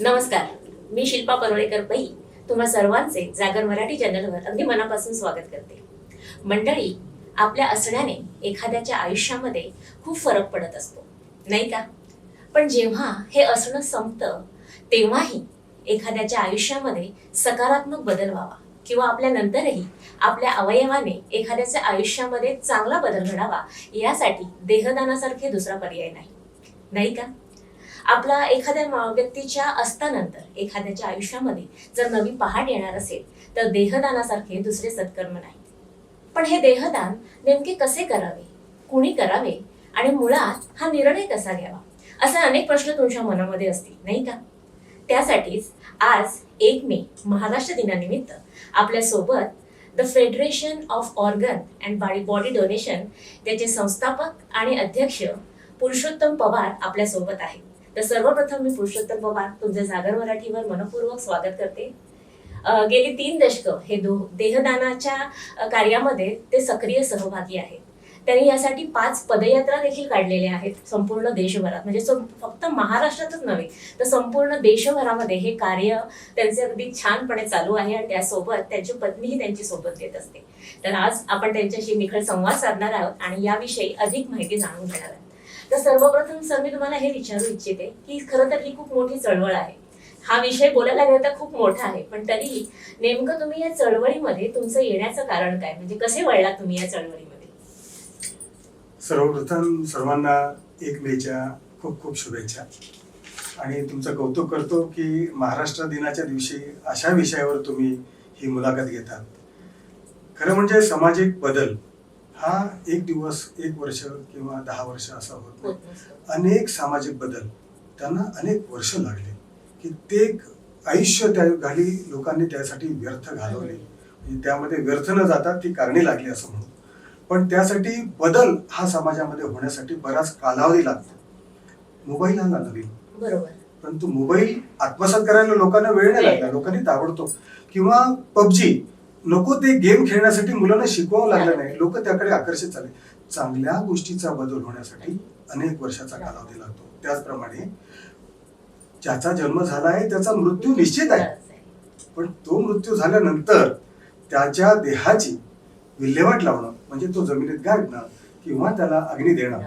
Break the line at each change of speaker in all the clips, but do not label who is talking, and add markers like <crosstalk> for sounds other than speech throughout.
नमस्कार. मी शिल्पा परोळेकर पै. तुम्हा सर्वांचे जागर मराठी चॅनलवर अगदी मनापासून स्वागत करते. मंडळी आपल्या असण्याने एखाद्याच्या आयुष्यामध्ये खूप फरक पडत असतो नाही का? पण जेव्हा हे असणं संपतं तेव्हाही एखाद्याच्या आयुष्यामध्ये सकारात्मक बदल व्हावा किंवा आपल्या नंतरही आपल्या अवयवाने एखाद्याच्या आयुष्यामध्ये चांगला बदल घडावा यासाठी देहदानासारखे दुसरा पर्याय नाही. नाही का? आपला एखाद्या व्यक्तीच्या असतानंतर एखाद्याच्या आयुष्यामध्ये जर नवी पहाट येणार असेल तर देहदानासारखे दुसरे सत्कर्म नाही पण हे देहदान नेमके कसे करावे? कुणी करावे? आणि मुळात हा निर्णय कसा घ्यावा? असे अनेक प्रश्न तुमच्या मनामध्ये असतील नाही का? त्यासाठीच आज एक मे महाराष्ट्र दिनानिमित्त आपल्यासोबत the federation of organ and body body donation त्याचे संस्थापक आणि अध्यक्ष पुरुषोत्तम पवार आपल्यासोबत आहेत. तर सर्वप्रथम मी पुरुषोत्तम पवार तुमचे जागर मराठीवर मनपूर्वक स्वागत करते. गेली तीन दशकं हे दो देहदानाच्या कार्यामध्ये ते सक्रिय सहभागी आहेत. त्यांनी यासाठी पाच पदयात्रा देखील काढलेल्या आहेत संपूर्ण देशभरात. म्हणजे फक्त महाराष्ट्रातच नव्हे तर संपूर्ण देशभरामध्ये हे कार्य त्यांचे अगदी छानपणे चालू आहे आणि त्यासोबत त्यांची पत्नीही त्यांची सोबत देत असते. तर आज आपण त्यांच्याशी निखळ संवाद साधणार आहोत आणि याविषयी अधिक माहिती जाणून घेणार आहोत. तर सर्वप्रथम सर मी तुम्हाला हे विचारू इच्छिते की खरं तर ही खूप मोठी चळवळ आहे. हा विषय बोलायला गेला तर खूप मोठा आहे पण तरीही नेमकं तुम्ही या चळवळीमध्ये तुमचं येण्याचं कारण काय? म्हणजे कसे वळला तुम्ही या चळवळीमध्ये?
सर्वप्रथम सर्वांना एक मेच्या खूप खूप शुभेच्छा. आणि तुमचं कौतुक करतो की महाराष्ट्र दिनाच्या दिवशी अशा विषयावर तुम्ही ही मुलाखत घेतात. खरं म्हणजे सामाजिक बदल हा एक दिवस एक वर्ष किंवा दहा वर्ष असा होत नाही. अनेक सामाजिक बदल. त्यांना अनेक वर्ष लागले कित्येक आयुष्य त्या घाली लोकांनी त्यासाठी व्यर्थ घालवले. म्हणजे त्यामध्ये व्यर्थ न जाता ती कारणे लागली असं म्हणू. पण त्यासाठी बदल हा समाजामध्ये होण्यासाठी बराच कालावधी लागतो. मोबाईल आला नवीन.
बरोबर.
परंतु मोबाईल आत्मसात करायला लोकांना वेळ नाही लागला. लोकांनी ताबडतोब किंवा पबजी नको ते गेम खेळण्यासाठी मुलांना शिकवावं लागलं नाही. लोक त्याकडे आकर्षित झाले. चांगल्या गोष्टीचा बदल होण्यासाठी अनेक वर्षाचा कालावधी लागतो. त्याचप्रमाणे ज्याचा जन्म झाला आहे त्याचा मृत्यू निश्चित आहे. पण तो मृत्यू झाल्यानंतर त्याच्या देहाची विल्हेवाट लावणं म्हणजे तो जमिनीत गाडणं किंवा त्याला अग्नी देणं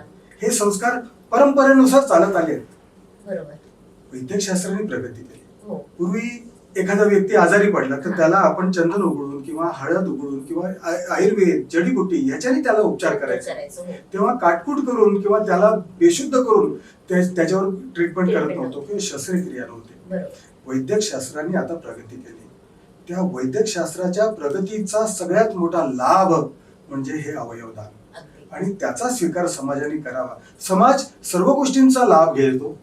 हे संस्कार परंपरेनुसार चालत आले आहेत. वैद्यकशास्त्राने प्रगती केली.
हो.
पूर्वी एखादा व्यक्ती आजारी पडला तर त्याला आपण चंदन उघडून किंवा हळद उघडून किंवा आय- आयुर्वेद जडीबुटी याच्याने त्याला उपचार करायचे.
हो.
तेव्हा काटकूट करून किंवा त्याला बेशुद्ध करून त्या- त्याच्यावर ट्रीटमेंट करत नव्हतो किंवा शस्त्रक्रिया नव्हती. वैद्यक शास्त्राने आता प्रगती केली. त्या वैद्यक शास्त्राच्या प्रगतीचा सगळ्यात मोठा लाभ म्हणजे हे अवयवदान. आणि त्याचा स्वीकार समाजाने करावा. समाज सर्व गोष्टींचा लाभ घेतो.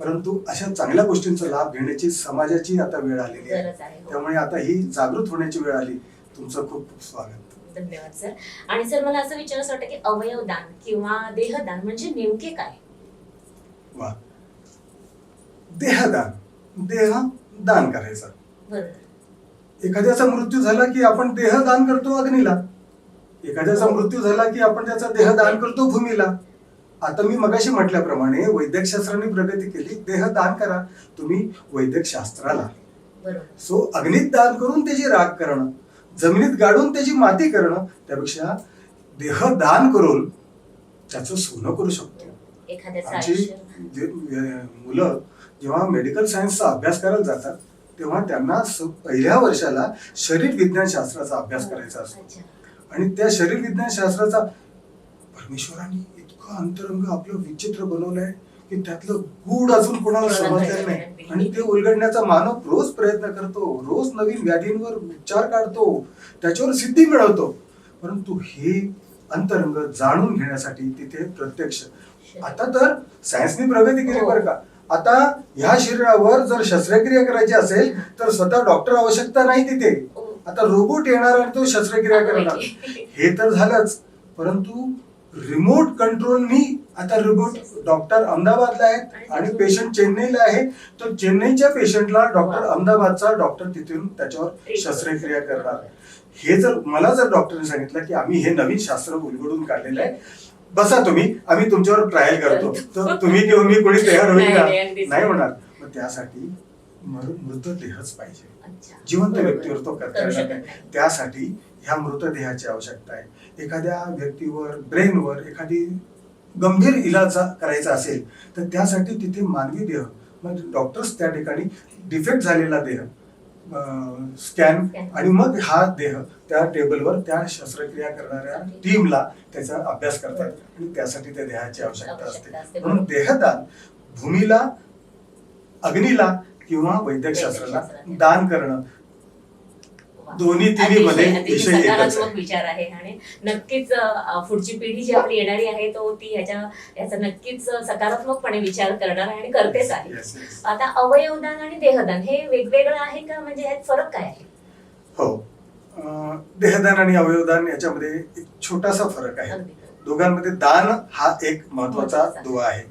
परंतु अशा चांगल्या गोष्टींचा लाभ घेण्याची समाजाची आता वेळ आलेली आहे.
हो.
त्यामुळे आता ही जागृत होण्याची वेळ आली. तुमचं खूप खूप स्वागत.
धन्यवाद सर. आणि सर मला असं विचारायचं वाटतं की अवयवदान किंवा देहदान म्हणजे नेमके काय?
वा. देहदान. देह दान करायचा. एखाद्याचा मृत्यू झाला की आपण देह दान करतो अग्नीला. एखाद्याचा मृत्यू झाला की आपण त्याचा देह दान करतो भूमीला. आता मी मगाशी म्हटल्याप्रमाणे वैद्यकशास्त्राने प्रगती केली देह दान करा. तुम्ही वैद्यक शास्त्राला
बरोबर.
सो अग्नीत दान करून त्याची राख करणं जमिनीत गाडून त्याची माती करणं त्यापेक्षा देह दान करून त्याचं सोनं करू शकतो. आमची जे मुलं जेव्हा मेडिकल सायन्सचा अभ्यास करायला जातात तेव्हा त्यांना पहिल्या वर्षाला शरीर विज्ञान शास्त्राचा अभ्यास करायचा असतो. आणि त्या शरीर विज्ञान शास्त्राचा परमेश्वराने अंतरंग आपलं विचित्र बनवलंय की त्यातलं गूढ अजून कोणाला समजलेलं
कळलं
नाही. आणि ते उलगडण्याचा मानव रोज प्रयत्न करतो रोज नवीन व्याधींवर उपचार काढतो त्याच्यावर सिद्धी मिळवतो. परंतु हे अंतरंग जाणून घेण्यासाठी तिथे प्रत्यक्ष. आता तर सायन्सने प्रगती केली
हो.
बरं का. आता ह्या शरीरावर जर शस्त्रक्रिया करायची असेल तर स्वतः डॉक्टर आवश्यकता नाही तिथे.
ओ,
आता रोबोट येणार आणि तो शस्त्रक्रिया करणार. हे तर झालंच. परंतु रिमोट कंट्रोलनी आता रिमोट डॉक्टर अहमदाबादला आहेत आणि पेशंट चेन्नईला आहे तर चेन्नईच्या पेशंटला डॉक्टर. अहमदाबादचा डॉक्टर तिथून त्याच्यावर शस्त्रक्रिया करणार हे जर मला जर डॉक्टरने सांगितलं की आम्ही हे नवीन शास्त्र उलगडून काढलेलं आहे बसा तुम्ही आम्ही तुमच्यावर ट्रायल करतो तर तुम्ही किंवा मी कोणी तयार होईल
नाही,
का
नाही.
होणार मग त्यासाठी मृतदेहच पाहिजे जिवंत. व्यक्तीवर तो करता. त्यासाठी ह्या मृतदेहाची आवश्यकता आहे एखाद्या व्यक्तीवर ब्रेनवर एखादी गंभीर इलाज करायचा असेल तर त्यासाठी तिथे मानवी देह म्हणजे डॉक्टर्स त्या ठिकाणी डिफेक्ट झालेला देह स्कॅन. आणि मग हा देह त्या टेबलवर त्या शस्त्रक्रिया करणाऱ्या टीमला त्याचा अभ्यास करतात आणि त्यासाठी त्या देहाची आवश्यकता
असते,
म्हणून. देहदान भूमीला अग्नीला किंवा वैद्यकशास्त्राला. दान करणं. दोन्ही तिन्हीमध्ये
अतिशय
विषय
सकारात्मक. विचार आहे आणि नक्कीच पुढची पिढी जी आपली येणारी आहे तो ती ह्याच्या याचा नक्कीच सकारात्मकपणे विचार करणार आहे आणि करतेच आहे. आता अवयवदान आणि देहदान हे वेगवेगळं आहे का म्हणजे ह्यात फरक काय आहे
हो देहदान आणि अवयवदान याच्यामध्ये एक छोटासा फरक आहे. दोघांमध्ये दान हा एक
महत्त्वाचा.
दुवा आहे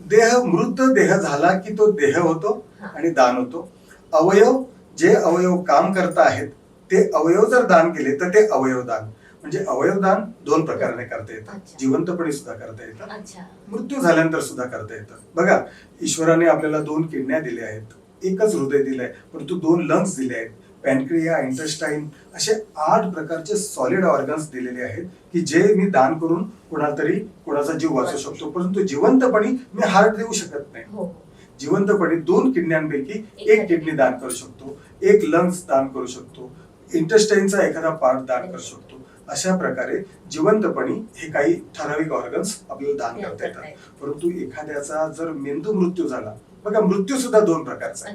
देह मृत देह झाला की तो देह होतो. आणि दान होतो. अवयव जे अवयव काम करता आहेत ते अवयव जर दान केले तर ते अवयवदान म्हणजे अवयवदान दोन प्रकाराने करता येतं.
अच्छा.
जिवंतपणे सुद्धा करता येतं.
अच्छा.
मृत्यू झाल्यानंतर सुद्धा करता येतं. बघा ईश्वराने आपल्याला दोन किडन्या दिल्या आहेत. एकच हृदय दिलंय परंतु दोन लंग्स दिले आहेत. पॅनक्रिया इंटस्टाईन असे आठ प्रकारचे सॉलिड ऑर्गन्स दिलेले आहेत की जे मी दान करून कोणाला तरी कोणाचा जीव वाचू शकतो. परंतु जिवंतपणी मी हार्ट देऊ शकत नाही.
हो.
जिवंतपणे दोन किडन्यांपैकी एक किडनी दान करू शकतो. एक लंग्स दान करू शकतो. इंटस्टाईनचा एखादा पार्ट दान करू शकतो. अशा प्रकारे जिवंतपणी हे काही ठराविक ऑर्गन्स आपल्याला दान करता येतात. परंतु एखाद्याचा जर मेंदू मृत्यू झाला बघा मृत्यू सुद्धा दोन प्रकारचा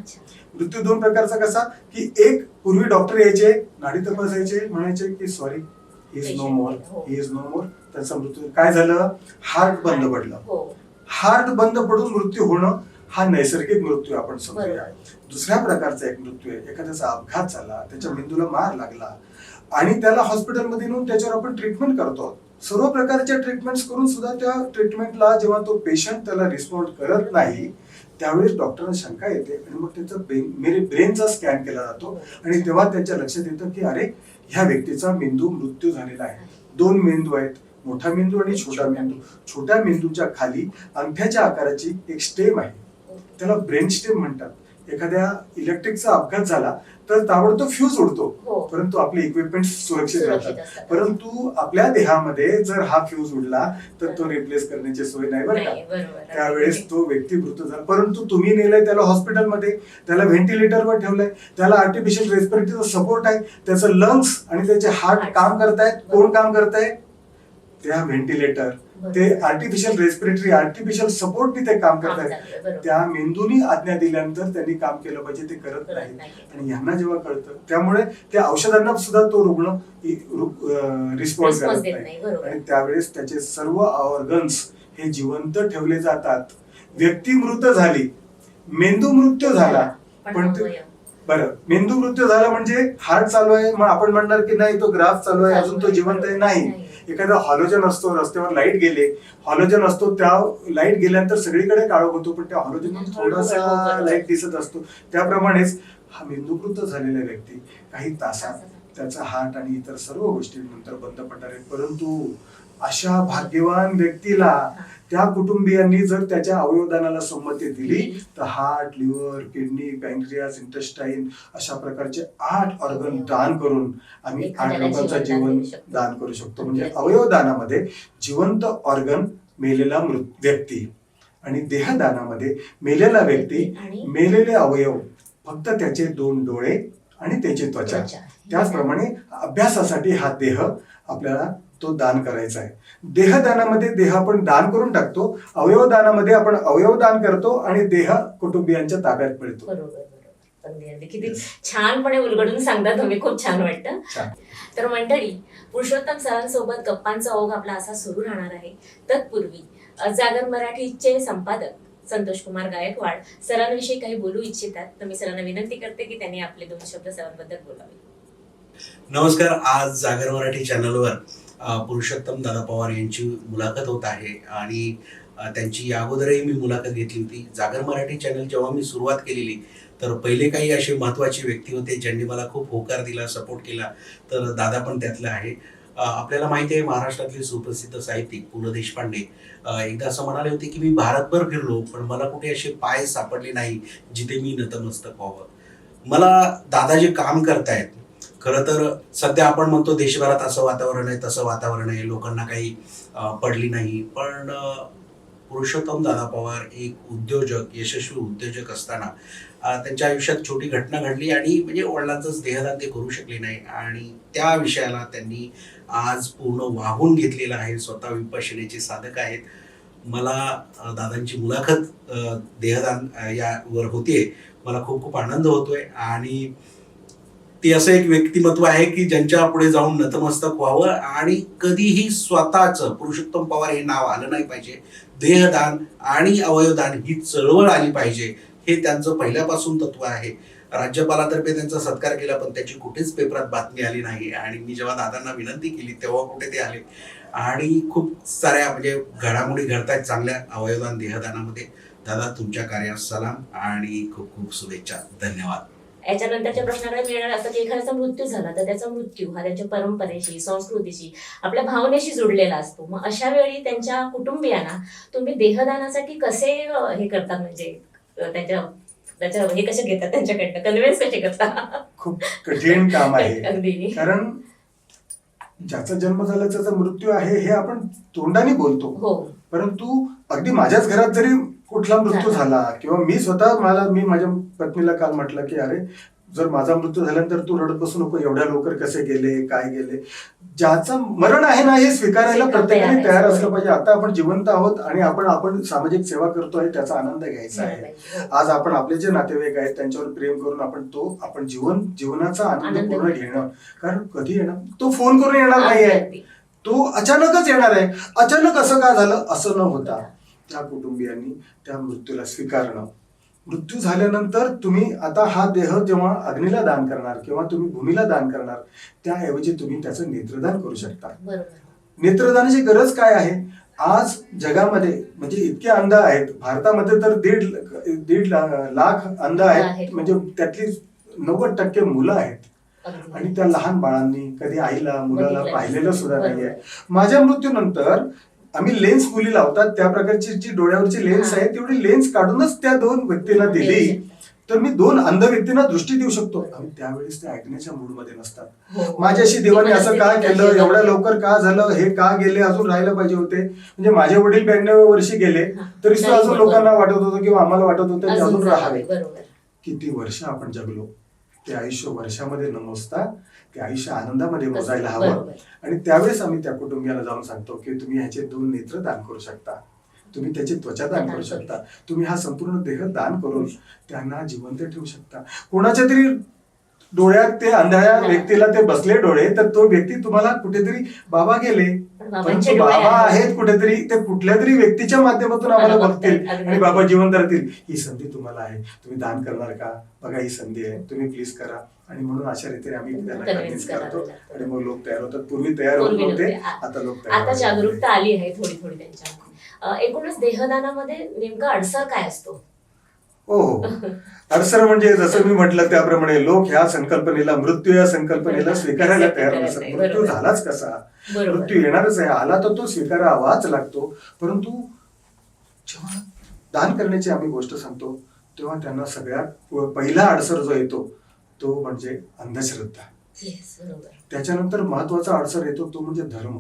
मृत्यू दोन प्रकारचा कसा? की एक पूर्वी डॉक्टर यायचे नाडी तपासायचे म्हणायचे की सॉरी इज नो मोर
हो.
इज नो मोर त्यांचा मृत्यू काय झालं? हार्ट बंद पडलं.
हो.
हार्ट बंद पडून मृत्यू होणं हा नैसर्गिक मृत्यू आपण समजूया. दुसऱ्या प्रकारचा एक मृत्यू आहे. एखाद्याचा अपघात झाला त्याच्या मेंदूला मार लागला आणि त्याला हॉस्पिटलमध्ये नेऊन त्याच्यावर आपण ट्रीटमेंट करतो. सर्व प्रकारच्या ट्रीटमेंट्स करून सुद्धा त्या ट्रीटमेंटला जेव्हा तो पेशंट त्याला रिस्पॉन्ड करत नाही त्यावेळेस डॉक्टरांना शंका येते आणि मग त्याचा ब्रेन मेरे ब्रेनचा स्कॅन केला जातो. आणि तेव्हा त्याच्या लक्षात येतं की अरे ह्या व्यक्तीचा मेंदू मृत्यू झालेला आहे. दोन मेंदू आहेत मोठा मेंदू आणि छोटा मेंदू. छोट्या मेंदूच्या खाली अंगठ्याच्या आकाराची एक स्टेम आहे. त्याला ब्रेन स्टेम म्हणतात. एखाद्या इलेक्ट्रिकचा अपघात झाला तर ताबडतोब फ्यूज उडतो.
हो.
परंतु आपले इक्विपमेंट सुरक्षित राहतात. परंतु आपल्या देहामध्ये जर हा फ्यूज उडला तर तो रिप्लेस करण्याची सोय नाही बरं का. त्यावेळेस तो व्यक्ती मृत झाला. परंतु तुम्ही नेलाय त्याला हॉस्पिटलमध्ये त्याला व्हेंटिलेटरवर ठेवलंय त्याला आर्टिफिशियल रेस्पिरेटरीचा सपोर्ट आहे त्याचं लंग्स आणि त्याचे हार्ट. काम करतायत कोण काम करताय त्या व्हेंटिलेटर. ते आर्टिफिशियल रेस्पिरेटरी आर्टिफिशियल सपोर्ट तिथे काम
बरोबर.
त्या मेंदूनी आज्ञा दिल्यानंतर त्यांनी काम केलं पाहिजे ते करत नाही. आणि यांना जेव्हा कळतं त्यामुळे त्या औषधांना सुद्धा तो रुग्ण रिस्पॉन्स करत नाही. आणि त्यावेळेस त्याचे सर्व ऑर्गन्स हे जिवंत ठेवले जातात व्यक्ती मृत झाली मेंदू मृत्यू झाला
पण
ते-. बरं मेंदू मृत्यू झाला म्हणजे हार्ट चालू आहे मग आपण म्हणणार की नाही तो ग्राफ चालू आहे अजून तो जिवंत आहे नाही. एखादा हॉलोजन असतो रस्त्यावर लाइट गेले हॉलोजन असतो त्या लाइट गेल्यानंतर सगळीकडे काळोख होतो पण त्या हॉलोजन थोडासा लाइट दिसत असतो. त्याप्रमाणेच हा मेंदूकृत झालेला व्यक्ती काही तासात त्याचा हार्ट आणि इतर सर्व गोष्टी नंतर बंद पडणार आहेत. परंतु अशा भाग्यवान व्यक्तीला त्या कुटुंबियांनी जर त्याच्या अवयवदानाला संमती दिली तर heart liver kidney pancreas intestine अशा प्रकारचे आठ ऑर्गन दान करून आम्ही आठ लोकांचा
जीवन दान
करू शकतो. म्हणजे. अवयवदानामध्ये जिवंत ऑर्गन मेलेला मृत व्यक्ती आणि देहदानामध्ये मेलेला व्यक्ती मेलेले अवयव फक्त त्याचे दोन डोळे आणि त्याची त्वचा. त्याचप्रमाणे अभ्यासासाठी हा देह आपल्याला तो दान करायचा आहे. देहदानामध्ये देह आपण दान करून टाकतो अवयवदानामध्ये आपण अवयव दान करतो आणि देह कुटुंबियांच्या ताब्यात मिळतो.
बरोबर किती छानपणे उलगडून सांगता तुम्ही खूप छान वाटतं. तर मंडळी पुरुषोत्तम सरांसोबत गप्पांचा ओघ आपला असा सुरू राहणार आहे. तत्पूर्वी जागर मराठीचे संपादक संतोष कुमार गायकवाड सरांविषयी काही बोलू इच्छितात. तर मी सरांना विनंती करते की त्यांनी आपले दोन शब्द सरांबद्दल बोलावे.
नमस्कार आज जागर मराठी चॅनलवर पुरुषोत्तम दादा पवार यांची मुलाखत होत आहे आणि त्यांची या अगोदरही मी मुलाखत घेतली होती. जागर मराठी चॅनल जेव्हा मी सुरुवात केलेली तर पहिले काही असे महत्त्वाचे व्यक्ती होते ज्यांनी मला खूप होकार दिला सपोर्ट केला तर दादा पण त्यातलं आहे. आपल्याला माहिती आहे महाराष्ट्रातले सुप्रसिद्ध साहित्यिक पु ल देशपांडे एकदा असं म्हणाले होते की मी भारतभर फिरलो पण मला कुठे असे पाय सापडले नाही जिथे मी नतमस्तक व्हावं. मला दादा जे काम करतायत खरं तर सध्या आपण म्हणतो देशभरात असं वातावरण आहे तसं वातावरण आहे. लोकांना काही पडली नाही. पण पुरुषोत्तम दादा पवार एक उद्योजक यशस्वी उद्योजक असताना त्यांच्या आयुष्यात छोटी घटना घडली आणि म्हणजे वडिलांचंच देहदान ते करू शकले नाही. आणि त्या विषयाला त्यांनी आज पूर्ण वाहून घेतलेलं आहे. स्वतः विपशनेचे साधक आहेत. मला दादांची मुलाखत देहदान यावर होतीये. मला खूप खूप आनंद होतोय. आणि ते असं एक व्यक्तिमत्व आहे की ज्यांच्या पुढे जाऊन नतमस्तक व्हावं आणि कधीही स्वतःचं पुरुषोत्तम पवार हे नाव आलं नाही पाहिजे. देहदान आणि अवयवदान ही चळवळ आली पाहिजे हे त्यांचं पहिल्यापासून तत्व आहे. राज्यपालातर्फे त्यांचा सत्कार केला पण त्याची कुठेच पेपरात बातमी आली नाही. आणि मी जेव्हा दादांना विनंती केली तेव्हा कुठे ते आले? आणि खूप साऱ्या म्हणजे घडामोडी घडतायत चांगल्या अवयवदान देहदानामध्ये. दादा तुमच्या कार्यास सलाम आणि खूप खूप शुभेच्छा. धन्यवाद.
याच्यानंतरच्या प्रश्नाकडे मिळणार असं की एखाद्याचा मृत्यू झाला तर त्याचा मृत्यू हा त्यांच्या परंपरेशी संस्कृतीशी आपल्या भावनेशी जुडलेला असतो. मग अशा वेळी त्यांच्या कुटुंबियांना तुम्ही देहदानासाठी कसे हे करतात म्हणजे त्यांच्या त्याच्या हे कसे घेतात त्यांच्याकडनं? कन्व्हिन्स कसे करता?
खूप कठीण काम आहे. <laughs>
अगदी.
कारण ज्याचा जन्म झाला त्याचा मृत्यू आहे हे आपण तोंडाने बोलतो.
हो.
परंतु अगदी माझ्याच घरात जरी कुठला मृत्यू
झाला.
किंवा मी स्वतः मला मी माझ्या पत्नीला काल म्हटलं की अरे जर माझा मृत्यू झाल्यानंतर तू रडत बसू नको एवढ्या लवकर कसे गेले काय गेले ज्याचं मरण आहे ना हे स्वीकारायला
स्वीकार
प्रत्येकाने
तयार आहे.
असलं पाहिजे आता आपण जिवंत आहोत आणि आपण आपण सामाजिक सेवा करतोय त्याचा आनंद घ्यायचा आहे. आज आपण आपले जे नातेवाईक आहेत त्यांच्यावर प्रेम करून आपण तो आपण जीवन जीवनाचा आनंद पूर्ण. घेणं कारण कधी येणार तो फोन करून येणार नाहीये
अगदी.
तो अचानकच येणार आहे अचानक असं का झालं असं न होता त्या कुटुंबियांनी त्या मृत्यूला स्वीकारणं. मृत्यू झाल्यानंतर तुम्ही आता हा देह जेव्हा अग्नीला दान करणार किंवा तुम्ही भूमीला दान करणार त्याऐवजी तुम्ही त्याचं नेत्रदान करू शकता. नेत्रदानाची गरज काय आहे? आज जगामध्ये म्हणजे इतके अंध आहेत भारतामध्ये तर दीड दीड लाख अंध
आहेत.
म्हणजे त्यातली नव्वद टक्के मुलं आहेत. आणि त्या लहान बाळांनी कधी आईला मुलाला पाहिलेलं सुद्धा. नाहीये. माझ्या मृत्यूनंतर आम्ही लेन्स मुली लावतात त्या प्रकारची जी डोळ्यावरची लेन्स. आहे तेवढी लेन्स काढूनच त्या दोन व्यक्तींना दिली. तर मी दोन अंध व्यक्तींना दृष्टी देऊ शकतो आणि त्यावेळेस ते ऐकण्याच्या मूडमध्ये नसतात
हो.
माझ्याशी देवाने असं का केलं एवढ्या. लवकर का झालं हे का गेले अजून राहायला पाहिजे होते म्हणजे माझे वडील ब्याण्णव वर्षी गेले. तरी सुद्धा अजून. लोकांना वाटत होतं किंवा आम्हाला वाटत होतं की
अजून
राहावे किती वर्ष आपण जगलो ते आयुष्य वर्षामध्ये न मोजता ते आयुष्य आनंदामध्ये? मोजायला हवं. आणि त्यावेळेस आम्ही त्या कुटुंबियाला जाऊन सांगतो की तुम्ही ह्याचे दोन नेत्र दान करू शकता. तुम्ही त्याची त्वचा दान करू शकता. तुम्ही हा संपूर्ण देह दान करून त्यांना जिवंत ठेवू शकता. कोणाच्या तरी डोळ्यात ते अंधाऱ्या व्यक्तीला ते बसले डोळे तर तो व्यक्ती तुम्हाला कुठेतरी बाबा गेले. परंतु बाबा
आहेत.
कुठेतरी ते कुठल्या तरी व्यक्तीच्या माध्यमातून आम्हाला बघतील. आणि बाबा जिवंत राहतील. ही संधी तुम्हाला आहे. तुम्ही दान करणार का? बघा ही संधी आहे. तुम्ही प्लीज करा. आणि म्हणून अशा रीतीने आम्ही त्यांना कन्व्हिन्स करतो. आणि मग लोक तयार होतात. पूर्वी तयार होत नव्हते आता लोक तयार
आता. जागरूकता आली आहे थोडी थोडी त्यांच्या अं, एकूणच देहदानामध्ये नेमका अडसर काय असतो?
हो हो. अडसर म्हणजे जसं मी म्हटलं त्याप्रमाणे लोक ह्या संकल्पनेला मृत्यू या संकल्पनेला <laughs> स्वीकारायला तयार नसतात. मृत्यू. झालाच कसा? मृत्यू येणारच आहे. आला तर तो स्वीकारावाच लागतो. परंतु जेव्हा दान करण्याची आम्ही गोष्ट सांगतो तेव्हा त्यांना सगळ्यात पहिला अडसर जो येतो तो म्हणजे अंधश्रद्धा. त्याच्यानंतर महत्त्वाचा अडसर येतो तो म्हणजे धर्म.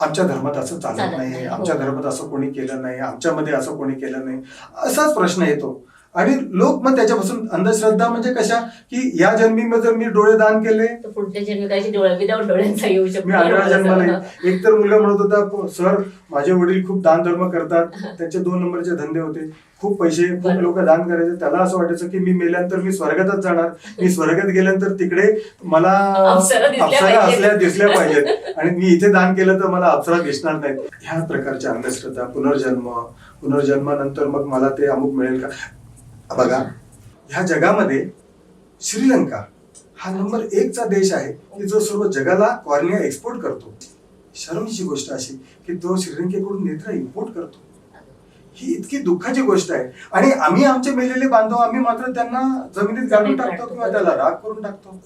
आमच्या धर्मात असं चालत नाही, आमच्या
हो.
धर्मात असं कोणी केलं नाही आमच्यामध्ये असं कोणी केलं नाही असाच प्रश्न येतो. आणि लोक मग त्याच्यापासून अंधश्रद्धा म्हणजे कशा? की या जन्मी जर मी डोळे दान केले.
तर पुढच्या जन्मिकाची डोळ्या विदाऊट डोळ्यांचा येऊ शकतो.
मी आढळा जन्माला
बरोबर.
येईल. एक तर मुलगा म्हणत होता सर माझे वडील खूप दान धर्म करतात. <laughs> त्यांचे दोन नंबरचे धंदे होते. खूप पैसे खूप. लोक दान करायचे. त्याला असं वाटायचं की मी मेल्यानंतर मी स्वर्गातच जाणार. मी स्वर्गात गेल्यानंतर तिकडे मला
अप्सरा.
असल्या दिसल्या पाहिजेत. <laughs> आणि मी इथे दान केलं तर मला अप्सरा दिसणार नाहीत ह्या प्रकारच्या अंधश्रद्धा पुनर्जन्म. पुनर्जन्मानंतर मग मला ते अमुक मिळेल का? बघा. ह्या जगामध्ये श्रीलंका हा नंबर एकचा देश आहे की जो सर्व जगाला कॉर्निया एक्सपोर्ट करतो. शरमची गोष्ट अशी की तो श्रीलंकेकडून नेत्र इम्पोर्ट करतो. ही इतकी दुःखाची गोष्ट आहे. आणि आम्ही आमचे मेलेले बांधव आम्ही मात्र त्यांना जमिनीत गाडून टाकतो. किंवा त्याला राग करून टाकतो.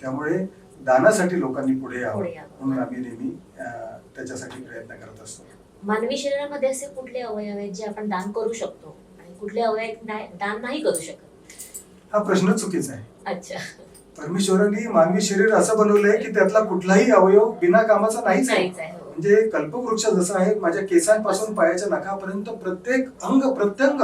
त्यामुळे दानासाठी लोकांनी पुढे यावं. म्हणून आम्ही नेहमी त्याच्यासाठी प्रयत्न करत असतो.
मानवी शरीरामध्ये असे कुठले अवयव आहेत जे आपण दान करू शकतो? कुठले अवयव दान नाही करू शकत.
हा प्रश्न चुकीचा आहे.
अच्छा.
परमेश्वरांनी मानवी शरीर असं बनवलंय की त्यातला कुठलाही अवयव बिना कामाचा नाहीच आहे.
हो.
म्हणजे कल्पवृक्ष जसा आहे माझ्या केसांपासून पायाच्या नखापर्यंत प्रत्येक अंग प्रत्यंग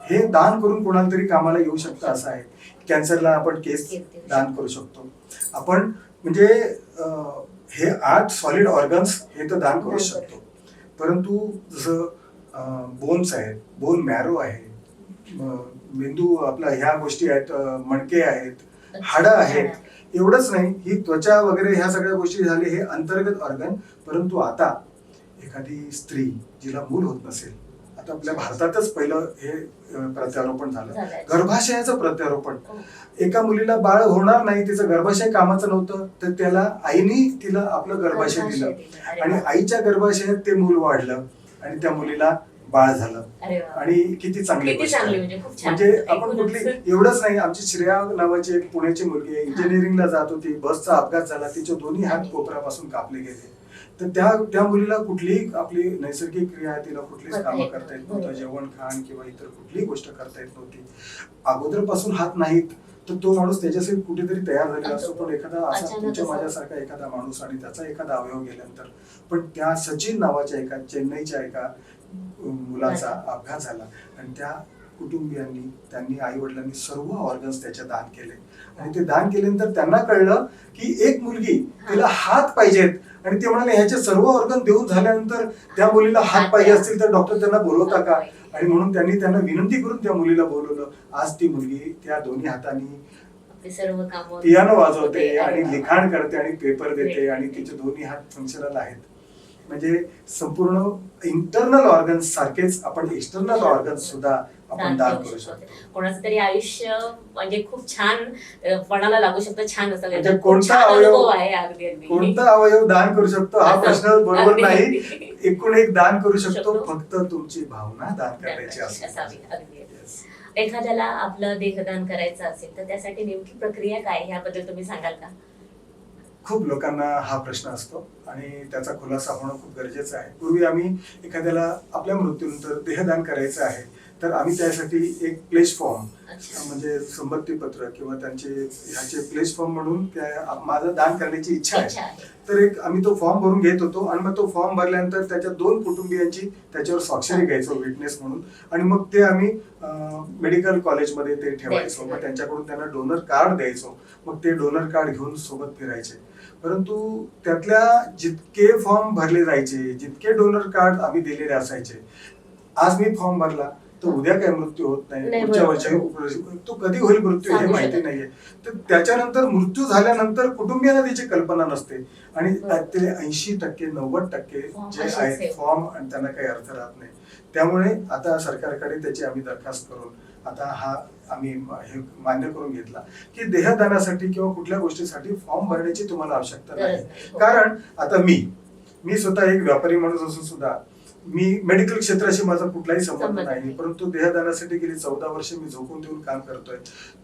हे दान करून कोणाला तरी कामाला येऊ शकतं असं आहे. कॅन्सरला आपण केस दान करू शकतो. आपण म्हणजे हे आठ सॉलिड ऑर्गन्स हे तर दान करू शकतो. परंतु जसं बोन्स आहेत बोन मॅरो आहे मेंदू आपला ह्या गोष्टी आहेत मणके आहेत हाडं आहेत एवढंच नाही ही त्वचा वगैरे ह्या सगळ्या गोष्टी झाले हे अंतर्गत ऑर्गन परंतु आता एखादी स्त्री जिला मूल होत नसेल आता आपल्या भारतातच पहिलं हे प्रत्यारोपण झालं
झालंय.
गर्भाशयाचं प्रत्यारोपण
हो.
एका मुलीला बाळ होणार नाही तिचं गर्भाशय कामाचं नव्हतं तर त्याला आईने तिला आपलं गर्भाशय दिलं आणि. आईच्या गर्भाशयात ते मूल वाढलं आणि त्या मुलीला बाळ झालं
अरे वा.
आणि किती चांगली
किती
गोष्ट आहे.
चांगली म्हणजे खूप छान
म्हणजे आपण
ऐकूनच.
कुठली एवढंच नाही आमची श्रेया नावाची एक पुण्याची मुलगी आहे इंजिनिअरिंगला जात होती बसचा अपघात झाला तिचे दोन्ही हात कोपरापासून कापले गेले तर त्या त्या मुलीला कुठलीही आपली नैसर्गिक क्रिया आहे तिला कुठलीच
करता
कामं
येत
करता येत
नव्हती.
नव्हतं जेवण खाण किंवा इतर कुठलीही गोष्ट करता येत नव्हती अगोदरपासून हात नाहीत तर तो माणूस त्याच्यासाठी कुठेतरी तयार झालेला असतो पण एखादा असा
अचानक
तुमच्या
असं.
माझ्यासारखा एखादा माणूस आणि त्याचा एखादा अवयव गेल्यानंतर पण त्या सचिन नावाच्या एका चेन्नईच्या एका मुलाचा अपघात झाला. आणि त्या कुटुंबियांनी त्यांनी आई वडिलांनी सर्व ऑर्गन्स त्याचे दान केले. आणि ते दान केल्यानंतर त्यांना कळलं की एक मुलगी तिला हात पाहिजेत. आणि ते म्हणाले ह्याचे सर्व ऑर्गन देऊन झाल्यानंतर त्या मुलीला हात पाहिजे. असतील तर डॉक्टर त्यांना बोलवता का? आणि म्हणून त्यांनी त्यांना विनंती करून त्या मुलीला बोलवलं. आज ती मुलगी त्या दोन्ही हातांनी पियानो वाजवते आणि. लिखाण करते आणि पेपर देते. आणि तिचे दोन्ही हात फंक्शनल आहेत. म्हणजे संपूर्ण इंटरनल ऑर्गन्स सारखेच आपण एक्सटर्नल ऑर्गन्स सुद्धा आपण दान
करू शकतो. कोणाचं तरी आयुष्य म्हणजे खूप छान पणाला लागू शकतं छान असं
म्हणजे कोणता अवयव-
आहे अगदी अगदी.
कोणता अवयव दान करू शकतो हा
असं.
प्रश्न बरोबर
अगदी,
नाही.
अगदी.
एकूण एक दान करू शकतो
शकतो.
फक्त तुमची भावना दान करायची
असावी. अगदी एखाद्याला आपलं देहदान करायचं असेल तर त्यासाठी नेमकी प्रक्रिया काय ह्याबद्दल तुम्ही सांगाल का?
खूप लोकांना हा प्रश्न असतो आणि त्याचा खुलासा होणं खूप गरजेचं आहे. पूर्वी आम्ही एखाद्याला आपल्या मृत्यूनंतर देहदान करायचं आहे तर आम्ही त्यासाठी एक प्लेस फॉर्म म्हणजे संमतीपत्र किंवा त्यांचे ह्याचे प्लेस फॉर्म म्हणून माझं दान करण्याची इच्छा आहे. तर एक आम्ही तो फॉर्म भरून घेत होतो आणि मग तो फॉर्म भरल्यानंतर त्याच्या दोन कुटुंबियांची त्याच्यावर स्वाक्षरी घ्यायचो विटनेस म्हणून. आणि मग ते आम्ही मेडिकल कॉलेजमध्ये ते ठेवायचो. मग त्यांच्याकडून त्यांना डोनर कार्ड द्यायचो. मग ते डोनर कार्ड घेऊन सोबत फिरायचे. परंतु त्यातल्या जितके फॉर्म भरले जायचे जितके डोनर कार्ड आम्ही दिलेले असायचे आज मी फॉर्म भरला तर उद्या काय मृत्यू होत नाही पुढच्या. वर्षी तो कधी होईल मृत्यू हे माहिती नाहीये तर त्याच्यानंतर मृत्यू झाल्यानंतर कुटुंबियांना त्याची कल्पना नसते आणि. ते ऐंशी टक्के नव्वद टक्के जे आहेत
आहे.
फॉर्म आणि त्यांना काही अर्थ राहत नाही त्यामुळे आता सरकारकडे त्याची आम्ही दरखास्त करून आता हा आम्ही हे मान्य करून घेतला की देहदानासाठी किंवा कुठल्या गोष्टीसाठी फॉर्म भरण्याची तुम्हाला आवश्यकता नाही. कारण आता मी मी स्वतः एक व्यापारी माणूस असून सुद्धा मी मेडिकल क्षेत्राशी माझा कुठलाही संबंध नाही. परंतु देहदानासाठी गेली चौदा वर्ष मी झोकून देऊन काम करतोय.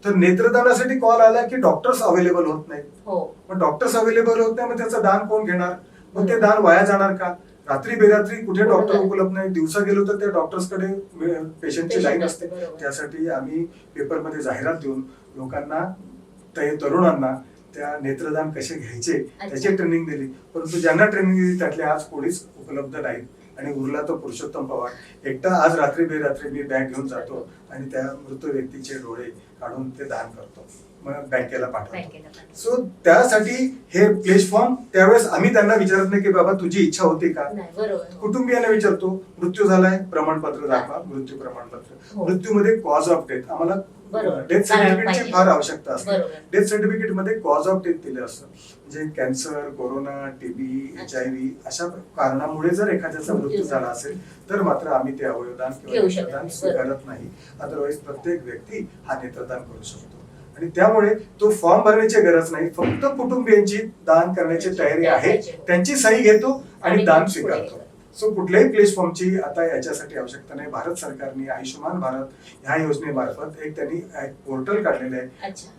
तर नेत्रदानासाठी कॉल आला की डॉक्टर्स अवेलेबल होत नाहीत.
हो.
मग डॉक्टर्स अवेलेबल होत नाही मग त्याचं दान कोण घेणार? मग ते दान वाया जाणार का? रात्री बेरात्री कुठे डॉक्टर. उपलब्ध नाही. दिवसा गेलो तर त्या डॉक्टर्सकडे पेशंटची लाईन
असते.
त्यासाठी आम्ही पेपरमध्ये जाहिरात देऊन लोकांना तरुणांना त्या नेत्रदान कसे घ्यायचे त्याची ट्रेनिंग दिली. परंतु ज्यांना ट्रेनिंग दिली त्यातले आज कोणीच उपलब्ध नाहीत. आणि उरला तो पुरुषोत्तम पवार. एकटा आज रात्री बेरात्री मी बॅग घेऊन जातो आणि त्या मृत व्यक्तीचे डोळे काढून ते दान करतो. बँकेला पाठवतो. सो त्यासाठी हे प्लेस फॉर्म त्यावेळेस आम्ही त्यांना विचारत नाही की बाबा तुझी इच्छा होती का कुटुंबियांना विचारतो मृत्यू झालाय प्रमाणपत्र दाखवा मृत्यू प्रमाणपत्र
हो.
मृत्यूमध्ये कॉज ऑफ डेथ आम्हाला. डेथ सर्टिफिकेटची. फार आवश्यकता असते. डेथ सर्टिफिकेटमध्ये कॉज ऑफ डेथ दिलं असतं म्हणजे cancer corona TB H I V अशा कारणामुळे जर एखाद्याचा
मृत्यू
झाला. असेल तर मात्र आम्ही ते अवयवदान किंवा नेत्रदान
नाही.
स्वीकारत नाही अदरवाईज प्रत्येक व्यक्ती हा नेत्रदान करू शकतो आणि त्यामुळे तो फॉर्म भरण्याची गरज नाही. फक्त कुटुंबियांची दान करण्याची तयारी आहे. त्यांची सही घेतो आणि दान स्वीकारतो. सो कुठल्याही प्लेटफॉर्मची आता याच्यासाठी आवश्यकता नाही. भारत सरकारने आयुष्यमान भारत ह्या योजनेमार्फत एक त्यांनी पोर्टल काढलेलं आहे.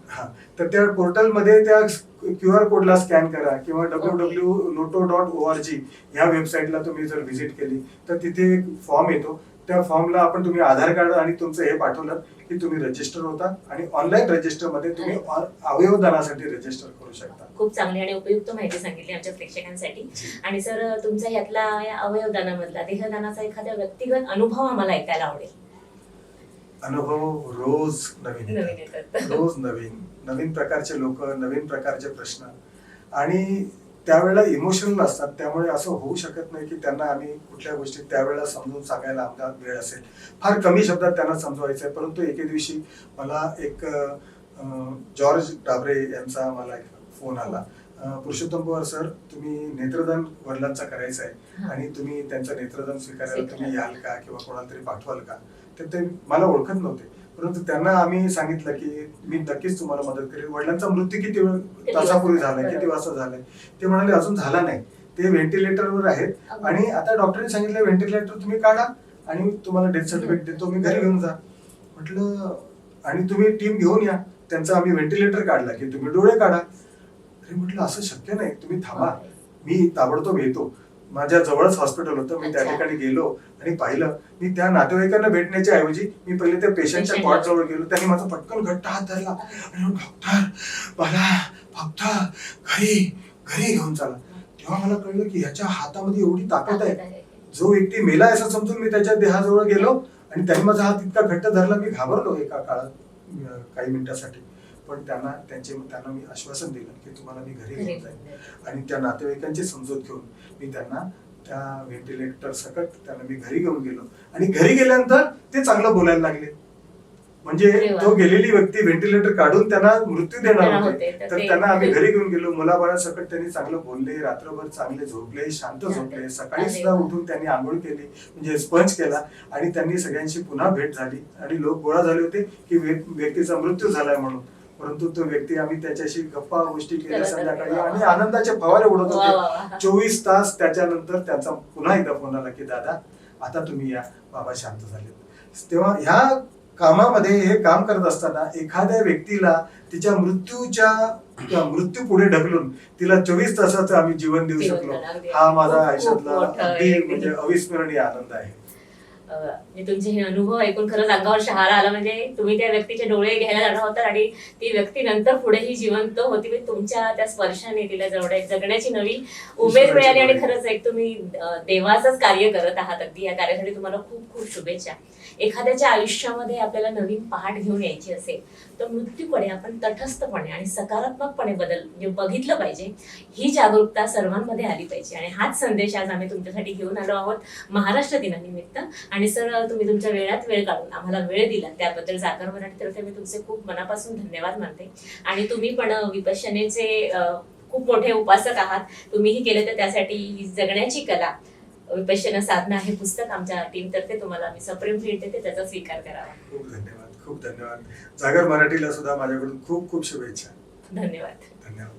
हा. तर त्या पोर्टलमध्ये त्या क्यू आर कोडला स्कॅन करा किंवा W. W NOTTO dot O R G ह्या वेबसाईटला तुम्ही जर व्हिजिट केली तर तिथे एक फॉर्म येतो. त्या फॉर्मला आपण तुम्ही आधार कार्ड आणि तुमचं हे पाठवलं. की तुम्ही रजिस्टर होता आणि ऑनलाईन रजिस्टरमध्ये तुम्ही अवयवदानासाठी रजिस्टर करू शकता.
खूप चांगली आणि उपयुक्त माहिती सांगितली आमच्या प्रेक्षकांसाठी. आणि सर तुमचा ह्यातला या अवयवदानामधला देहदानाचा एखादा व्यक्तिगत अनुभव आम्हाला ऐकायला आवडेल.
अनुभव रोज नवीन. येतात. रोज नवीन. नवीन प्रकारचे लोक नवीन प्रकारचे प्रश्न. आणि त्यावेळेला इमोशनल असतात. त्यामुळे असं होऊ शकत नाही की त्यांना आम्ही कुठल्या गोष्टी त्यावेळेला समजून सांगायला आमचा वेळ असेल. फार कमी शब्दात त्यांना समजवायचं आहे. परंतु एके दिवशी मला एक जॉर्ज डाबरे यांचा मला एक फोन आला. पुरुषोत्तम पवार सर तुम्ही नेत्रदान वडिलांचा करायचं आहे. आणि तुम्ही त्यांचं नेत्रदान स्वीकारायला तुम्ही. याल का किंवा कोणाला तरी पाठवाल का? तर ते मला ओळखत नव्हते. परंतु त्यांना आम्ही सांगितलं की मी नक्कीच तुम्हाला मदत करेन. वडिलांचा मृत्यू किती तासापूर्वी? झालाय किती. वाजता झालाय ते म्हणाले अजून झाला नाही. ते व्हेंटिलेटरवर आहेत. आणि आता डॉक्टरने सांगितलं व्हेंटिलेटर तुम्ही काढा आणि तुम्हाला डेथ सर्टिफिकेट देतो. मी घरी घेऊन जा. म्हटलं आणि तुम्ही टीम घेऊन या. त्यांचा आम्ही व्हेंटिलेटर काढला की तुम्ही डोळे काढा. अरे म्हटलं असं शक्य नाही. तुम्ही थांबा. मी ताबडतोब येतो. माझ्या जवळच हॉस्पिटल होतं. मी त्या
अच्छा.
ठिकाणी गेलो आणि पाहिलं. मी त्या नातेवाईकांना भेटण्याच्या ऐवजी मी पहिले त्या पेशंटच्या
Patient
कॉट जवळ गेलो. त्यांनी माझा पटकन घट्ट हात धरला. आणि डॉक्टर मला फक्त घरी घरी घेऊन चला. तेव्हा मला कळलं की ह्याच्या हातामध्ये एवढी ताकद आहे. जो व्यक्ती मेला असं समजून मी त्याच्या देहाजवळ गेलो आणि त्यांनी माझा हात इतका घट्ट धरला मी घाबरलो एका काळात अं, काही मिनिटासाठी. पण त्यांना त्यांचे त्यांना मी आश्वासन दिलं की तुम्हाला मी घरी घेऊन जाईन आणि त्या नातेवाईकांची समजूत घेऊन मी त्यांना त्या व्हेंटिलेटर सकट त्यांना मी घरी घेऊन गेलो. आणि घरी गेल्यानंतर ते चांगलं बोलायला लागले. म्हणजे. तो गेलेली व्यक्ती व्हेंटिलेटर काढून त्यांना मृत्यू देणार होते.
तर
त्यांना आम्ही घरी घेऊन गेलो. मुलाबाळा सकट त्यांनी चांगलं बोलले. रात्रभर चांगले झोपले शांत. झोपले. सकाळी सुद्धा. उठून त्यांनी आंघोळ केली. म्हणजे स्पंज केला. आणि त्यांनी सगळ्यांशी पुन्हा भेट झाली. आणि लोक गोळा झाले होते की व्य- व्यक्तीचा मृत्यू झालाय म्हणून. परंतु तो व्यक्ती आम्ही त्याच्याशी गप्पा गोष्टी केल्या. संध्याकाळी. आणि आनंदाचे फवारे उडत होते. चोवीस तास त्याच्यानंतर त्यांचा पुन्हा एकदा फोन आला की दादा आता तुम्ही या बाबा शांत झाले तेव्हा ह्या कामामध्ये हे काम करत असताना एखाद्या व्यक्तीला तिच्या मृत्यूच्या त्या मृत्यू पुढे ढकलून तिला चोवीस तासाचं आम्ही जीवन देऊ शकलो हा माझा आयुष्यातला अगदी म्हणजे अविस्मरणीय आनंद आहे
तुमचे हे अनुभव ऐकून खरंच अंगावर शहारा आला. म्हणजे तुम्ही त्या व्यक्तीचे डोळे घ्यायला जाणार होता आणि ती व्यक्ती नंतर पुढेही जिवंत होती. म्हणजे तुमच्या त्या स्पर्शाने तिला जवळ जगण्याची नवी उमेद मिळाली आणि खरंच एक तुम्ही देवाचंच कार्य करत आहात. अगदी या कार्यासाठी तुम्हाला खूप खूप शुभेच्छा. एखाद्याच्या आयुष्यामध्ये आपल्याला नवीन पहाट घेऊन यायची असेल तर मृत्यूपणे आपण तटस्थपणे आणि सकारात्मकपणे बदल म्हणजे बघितलं पाहिजे ही जागरूकता सर्वांमध्ये आली पाहिजे. आणि हाच संदेश आज आम्ही तुमच्यासाठी घेऊन आलो आहोत महाराष्ट्र दिनानिमित्त. आणि सर तुम्ही तुमच्या वेळात वेळ काढून आम्हाला वेळ दिला त्याबद्दल जागर मराठीतर्फे मी तुमचे खूप मनापासून धन्यवाद मानते. आणि तुम्ही पण विपशनेचे खूप मोठे उपासक आहात. तुम्हीही केले तर त्यासाठी जगण्याची कला विपश्यना साधना हे पुस्तक आमच्या टीमतर्फे तुम्हाला आम्ही सप्रेम भेट देते. त्याचा स्वीकार करावा.
धन्यवाद. खूप धन्यवाद. जागर मराठीला सुद्धा माझ्याकडून खूप खूप शुभेच्छा.
धन्यवाद.
धन्यवाद.